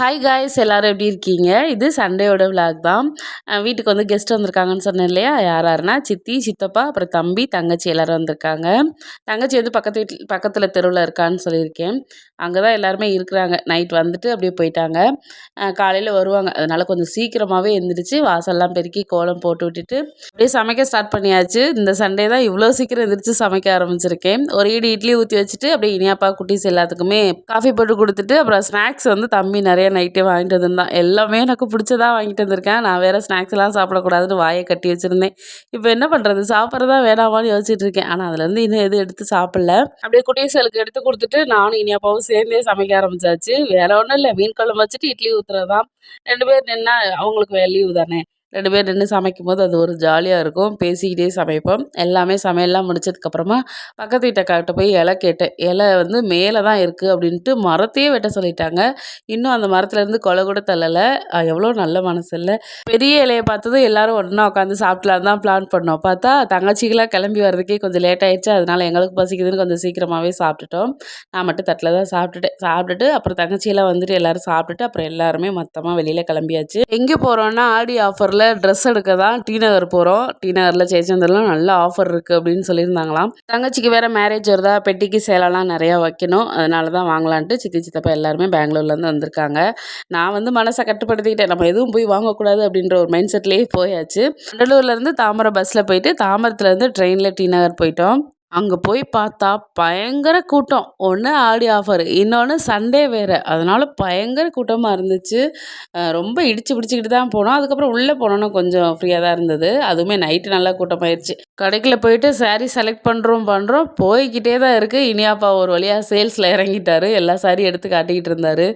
Hi guys எல்லோரும் எப்படி இருக்கீங்க? இது சண்டேயோட விளாக் தான். வீட்டுக்கு வந்து கெஸ்ட் வந்திருக்காங்கன்னு சொன்னேன் இல்லையா? யார் யாருன்னா? சித்தி சித்தப்பா அப்புறம் தம்பி தங்கச்சி எல்லோரும் வந்திருக்காங்க. தங்கச்சி வந்து பக்கத்து வீட்டில் பக்கத்தில் தெருவில் இருக்கான்னு சொல்லியிருக்கேன். அங்கே தான் எல்லாருமே இருக்கிறாங்க. நைட் வந்துட்டு அப்படியே போயிட்டாங்க. காலையில் வருவாங்க. அதனால் கொஞ்சம் சீக்கிரமாகவே எழுந்திரிச்சு வாசல்லாம் பெருக்கி கோலம் போட்டு விட்டுட்டு அப்படியே சமைக்க ஸ்டார்ட் பண்ணியாச்சு. இந்த சண்டே தான் இவ்வளோ சீக்கிரம் எழுந்திரிச்சு சமைக்க ஆரம்பிச்சிருக்கேன். ஒரு இடி இட்லி ஊற்றி வச்சுட்டு அப்படியே இனியாப்பா குட்டீஸ் எல்லாத்துக்குமே காஃபி போட்டு கொடுத்துட்டு அப்புறம் ஸ்நாக்ஸ் வந்து தம்பி நிறைய நைட்டே வாங்கிட்டு வந்திருந்தான் எல்லாமே எனக்கு பிடிச்சதா வாங்கிட்டு வந்திருக்கேன். நான் வேறு ஸ்நாக்ஸ்லாம் சாப்பிடக்கூடாதுன்னு வாயை கட்டி வச்சுருந்தேன். இப்போ என்ன பண்ணுறது சாப்பிட்றதா வேணாமான்னு யோசிச்சுட்டு இருக்கேன். ஆனால் அதுலேருந்து இன்னும் எதுவும் எடுத்து சாப்பிடல. அப்படியே குட்டீஸ்களுக்கு எடுத்து கொடுத்துட்டு நானும் இனி அப்பாவும் சேர்ந்தே சமைக்க ஆரம்பிச்சாச்சு. வேற ஒன்றும் இல்லை. மீன் குழம்பு வச்சுட்டு இட்லி ஊற்றுறது தான் ரெண்டு பேர் நின்னா அவங்களுக்கு லீவு தானே. ரெண்டு பேர் நின்று சமைக்கும் போது அது ஒரு ஜாலியாக இருக்கும். பேசிக்கிட்டே சமைப்போம். எல்லாமே சமையல்லாம் முடிச்சதுக்கப்புறமா பக்கத்து வீட்டுக்கார்ட்ட போய் இலை கேட்டேன். இலை வந்து மேலே தான் இருக்குது அப்படின்ட்டு மரத்தையே வெட்ட சொல்லிட்டாங்க. இன்னும் அந்த மரத்துலேருந்து கொலை கூட தள்ளலை. எவ்வளோ நல்ல மனசு இல்லை. பெரிய இலையை பார்த்ததும் எல்லோரும் ஒன்றா உட்காந்து சாப்பிட்லாம் தான் பிளான் பண்ணோம். பார்த்தா தங்கச்சிகளாக கிளம்பி வர்றதுக்கே கொஞ்சம் லேட் ஆயிடுச்சு. அதனால் எங்களுக்கு பசிக்குதுன்னு கொஞ்சம் சீக்கிரமாகவே சாப்பிட்டுட்டோம். நான் மட்டும் தட்டில் தான் சாப்பிட்டுட்டேன். சாப்பிட்டுட்டு அப்புறம் தங்கச்சியெல்லாம் வந்துட்டு எல்லோரும் சாப்பிட்டுட்டு அப்புறம் எல்லாருமே மொத்தமாக வெளியில் கிளம்பியாச்சு. எங்கே போகிறோன்னா ஆடி ஆஃபரில் நகரில் ட்ரெஸ் எடுக்க தான் டி நகர் போகிறோம் டி நகரில் ஜெயச்சந்திரலாம் நல்ல ஆஃபர் இருக்குது அப்படின்னு சொல்லியிருந்தாங்களாம். தங்கச்சிக்கு வேறு மேரேஜ் வருதா? பெட்டிக்கு சேலெல்லாம் நிறையா வைக்கணும். அதனால தான் வாங்கலான்ட்டு சித்தி சித்தப்பா எல்லாருமே பெங்களூர்லேருந்து வந்திருக்காங்க. நான் வந்து மனசை கட்டுப்படுத்திக்கிட்டேன். நம்ம எதுவும் போய் வாங்கக்கூடாது அப்படின்ற ஒரு மைண்ட் செட்லேயே போயாச்சு கடலூர்லேருந்து தாமரை பஸ்ஸில் போயிட்டு தாமரத்துலேருந்து ட்ரெயினில் டி நகர் போயிட்டோம். அங்கே போய் பார்த்தா பயங்கர கூட்டம். ஒன்று ஆடி ஆஃபர் இன்னொன்று சண்டே வேறு. அதனால் பயங்கர கூட்டமாக இருந்துச்சு. ரொம்ப இடித்து பிடிச்சிக்கிட்டு தான் போனோம். அதுக்கப்புறம் உள்ளே போனோன்னே கொஞ்சம் ஃப்ரீயாக தான் இருந்தது. அதுவுமே நைட்டு நல்லா கூட்டமாயிருச்சு. கடைக்கில் போயிட்டு சாரீ செலக்ட் பண்ணுறோம் பண்ணுறோம் போய்கிட்டே தான் இருக்குது இனியாப்பா ஒரு வழியாக சேல்ஸில் இறங்கிட்டார். எல்லா சாரி எடுத்து காட்டிக்கிட்டு இருந்தார்.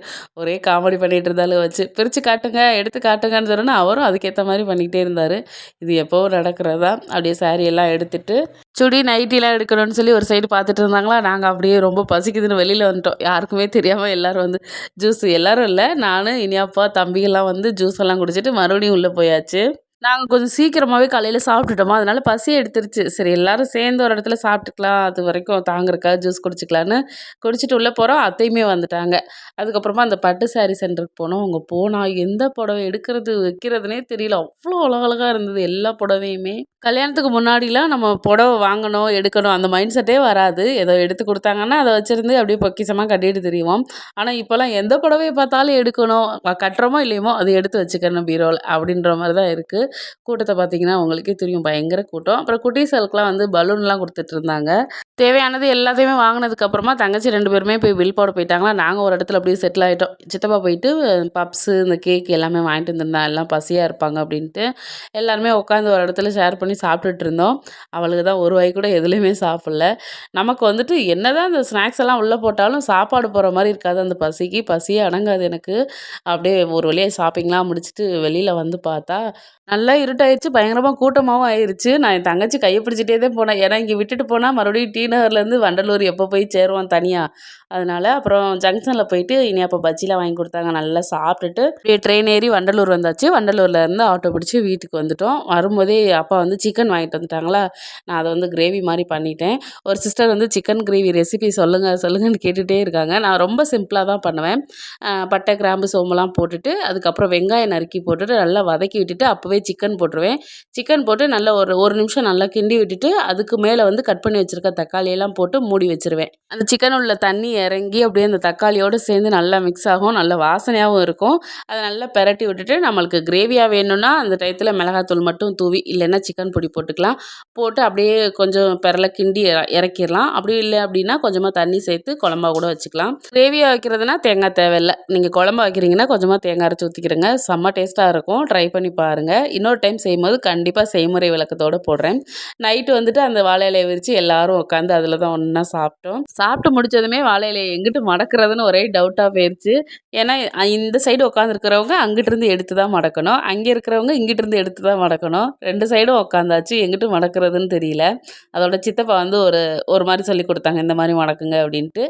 ஒரே காமெடி பண்ணிகிட்டு இருந்தாலும் வச்சு. பிரித்து காட்டுங்க எடுத்து காட்டுங்கன்னு சொன்னோன்னா அவரும் அதுக்கேற்ற மாதிரி பண்ணிக்கிட்டே இருந்தார். இது எப்போவும் நடக்கிறதா? அப்படியே சாரி எல்லாம் எடுத்துகிட்டு சுடி நைட்டிலாம் எடுக்கணும்னு சொல்லி ஒரு சைடு பார்த்துட்டு இருந்தாங்களா? நாங்கள் அப்படியே ரொம்ப பசிக்குதுன்னு வெளியில் வந்துட்டோம். யாருக்குமே தெரியாமல் எல்லோரும் வந்து ஜூஸ் எல்லோரும் இல்லை. நான் இனியாப்பா தம்பிகள்லாம் வந்து ஜூஸ் எல்லாம் குடிச்சிட்டு மறுபடியும் உள்ளே போயாச்சு. நாங்கள் கொஞ்சம் சீக்கிரமாகவே காலையில் சாப்பிட்டுட்டோமா அதனால் பசி எடுத்துருச்சு. சரி எல்லோரும் சேர்ந்து ஒரு இடத்துல சாப்பிட்டுக்கலாம் அது வரைக்கும் தாங்குறக்கா ஜூஸ் குடிச்சிக்கலான்னு குடிச்சிட்டு உள்ளே போகிறோம் அத்தையுமே வந்துட்டாங்க. அதுக்கப்புறமா அந்த பட்டு சாரீ சென்டருக்கு போனோம். அங்கே போனால் எந்த புடவை எடுக்கிறது வைக்கிறதுனே தெரியல. அவ்வளோ அழகழகாக இருந்தது எல்லா புடவையுமே. கல்யாணத்துக்கு முன்னாடிலாம் நம்ம புடவை வாங்கணும் எடுக்கணும் அந்த மைண்ட் செட்டே வராது. ஏதோ எடுத்து கொடுத்தாங்கன்னா அதை வச்சுருந்து அப்படியே பொக்கிசமாக கட்டிட்டு தெரியுவோம் ஆனால் இப்போல்லாம் எந்த புடவையை பார்த்தாலும் எடுக்கணும் கட்டுறோமோ இல்லையுமோ அதை எடுத்து வச்சுக்கணும் பீரோவில் அப்படின்ற மாதிரி தான் இருக்குது கூட்டத்தை பார்த்தீங்கன்னா உங்களுக்கே தெரியும். பயங்கர கூட்டம். அப்புறம் குட்டீஸ்களுக்குலாம் வந்து பலூன்லாம் கொடுத்துட்ருந்தாங்க தேவையானது எல்லாத்தையுமே வாங்கினதுக்கப்புறமா தங்கச்சி ரெண்டு பேருமே போய் பில் போட போயிட்டாங்களா? நாங்கள் ஒரு இடத்துல அப்படியே செட்டில் ஆகிட்டோம் சித்தப்பா போயிட்டு பப்ஸு இந்த கேக் எல்லாமே வாங்கிட்டு வந்திருந்தா எல்லாம் பசியாக இருப்பாங்க அப்படின்ட்டு எல்லாருமே உட்காந்து ஒரு இடத்துல ஷேர் பண்ணி சாப்பிட்டுட்டு இருந்தோம். அவளுக்கு தான் ஒரு வாய் கூட எதுலேயுமே சாப்பிடல. நமக்கு வந்துட்டு என்ன தான் அந்த ஸ்நாக்ஸ் எல்லாம் உள்ளே போட்டாலும் சாப்பாடு போகிற மாதிரி இருக்காது. அந்த பசிக்கு பசியே அடங்காது எனக்கு. அப்படியே ஒரு வழியாக ஷாப்பிங்லாம் முடிச்சுட்டு வெளியில் வந்து பார்த்தா நல்லா இருட்டாயிருச்சு. பயங்கரமாக கூட்டமாகவும் ஆயிடுச்சு நான் என் தங்கச்சி கையை பிடிச்சிட்டே தான் போனேன். ஏன்னா இங்கே விட்டுட்டு போனால் மறுபடியும் டீ நகர்லேருந்து வண்டலூர் எப்போ போய் சேருவோம் தனியாக அதனால் அப்புறம் ஜங்ஷனில் போயிட்டு இனி அப்போ பஜ்ஜிலாம் வாங்கி கொடுத்தாங்க. நல்லா சாப்பிட்டுட்டு அப்படியே ட்ரெயின் ஏறி வண்டலூர் வந்தாச்சு. வண்டலூர்லேருந்து ஆட்டோ பிடிச்சி வீட்டுக்கு வந்துட்டோம். வரும்போதே அப்பா வந்து சிக்கன் வாங்கிட்டு வந்துட்டாங்களா? நான் அதை வந்து கிரேவி மாதிரி பண்ணிட்டேன். ஒரு சிஸ்டர் வந்து சிக்கன் கிரேவி ரெசிபி சொல்லுங்கள் சொல்லுங்கன்னு கேட்டுகிட்டே இருக்காங்க. நான் ரொம்ப சிம்பிளாக தான் பண்ணுவேன். பட்டை கிராம்பு சோம்பெல்லாம் போட்டுட்டு அதுக்கப்புறம் வெங்காயம் நறுக்கி போட்டுட்டு நல்லா வதக்கி விட்டுட்டு அப்போவே சிக்கன் போட்டுருவேன். சிக்கன் போட்டு நல்லா ஒரு ஒரு நிமிஷம் நல்லா கிண்டி விட்டுட்டு அதுக்கு மேலே வந்து கட் பண்ணி வச்சுருக்க தக்காளியெல்லாம் போட்டு மூடி வச்சுருவேன். அந்த சிக்கன் உள்ள தண்ணி இறங்கி அப்படியே அந்த தக்காளியோடு சேர்ந்து நல்லா மிக்ஸ் ஆகும் நல்ல வாசனையாகவும் இருக்கும். அதை நல்லா பெரட்டி விட்டுட்டு நம்மளுக்கு கிரேவியாக வேணும்னா அந்த டயத்தில் மிளகாத்தூள் மட்டும் தூவி இல்லைன்னா சிக்கன் பொடி போட்டுக்கலாம். போட்டு அப்படியே கொஞ்சம் பெரல கிண்டி இறக்கிடலாம். அப்படி இல்லை அப்படின்னா கொஞ்சமாக தண்ணி சேர்த்து குழம்பா கூட வச்சுக்கலாம். கிரேவியாக வைக்கிறதுனா தேங்காய் தேவையில்லை. நீங்கள் குழம்பா வைக்கிறீங்கன்னா கொஞ்சமாக தேங்காய் அரைச்சி ஊற்றிக்கிறங்க செம்ம டேஸ்ட்டாக இருக்கும். ட்ரை பண்ணி பாருங்கள் இன்னொரு டைம் செய்யும்போது கண்டிப்பாக செய்முறை விளக்கத்தோடு போடுறேன். நைட்டு வந்துட்டு அந்த வாழை இலையை விரித்து எல்லோரும் உட்காந்து அதில் தான் ஒன்றா சாப்பிட்டோம். சாப்பிட்டு முடித்ததுமே வாழை இலையை எங்கிட்டு மடக்கிறதுன்னு ஒரே டவுட்டாக போயிடுச்சு ஏன்னா இந்த சைடு உட்காந்துருக்கிறவங்க அங்கிட்டிருந்து எடுத்து தான் மடக்கணும். அங்கே இருக்கிறவங்க இங்கிட்டிருந்து எடுத்து தான் மடக்கணும். ரெண்டு சைடும் உட்காந்தாச்சு எங்கிட்டு மடக்கிறதுன்னு தெரியல. அதோட சித்தப்பா வந்து ஒரு ஒரு மாதிரி சொல்லி கொடுத்தாங்க இந்த மாதிரி மடக்குங்க அப்படின்ட்டு.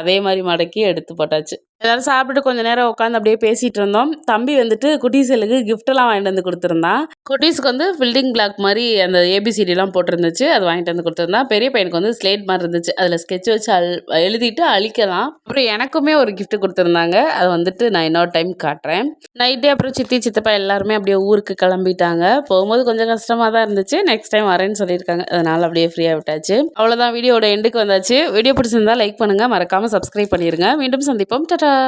அதே மாதிரி மடக்கி எடுத்து போட்டாச்சு. எல்லாரும் சாப்பிட்டு கொஞ்ச நேரம் உட்காந்து அப்படியே பேசிகிட்டு இருந்தோம். தம்பி வந்துட்டு குட்டீஸுகளுக்கு கிஃப்ட்டெல்லாம் வாங்கிட்டு வந்து கொடுத்துருந்தான் குட்டீஸ்க்கு வந்து பில்டிங் பிளாக் மாதிரி அந்த ஏபிசிடிலாம் போட்டிருந்துச்சு. அது வாங்கிட்டு வந்து கொடுத்துருந்தான் பெரிய பையனுக்கு வந்து ஸ்லேட் மாதிரி இருந்துச்சு. அதில் ஸ்கெட்ச் வச்சு அல் எழுதிட்டு அழிக்கலாம். அப்புறம் எனக்குமே ஒரு கிஃப்ட் கொடுத்துருந்தாங்க. அது வந்துட்டு நான் இன்னொரு டைம் காட்டுறேன். நைட்டே அப்புறம் சித்தி சித்தப்பா எல்லாருமே அப்படியே ஊருக்கு கிளம்பிட்டாங்க. போகும்போது கொஞ்சம் கஷ்டமாக தான் இருந்துச்சு. நெக்ஸ்ட் டைம் வரேன்னு சொல்லியிருக்காங்க. அதனால் அப்படியே ஃப்ரீயாக விட்டாச்சு. அவ்வளோதான் வீடியோட எண்டுக்கு வந்தாச்சு. வீடியோ பிடிச்சிருந்தா லைக் பண்ணுங்கள் மறக்காமல் சப்ஸ்கிரைப் பண்ணிடுங்க மீண்டும் சந்திப்போம். একটা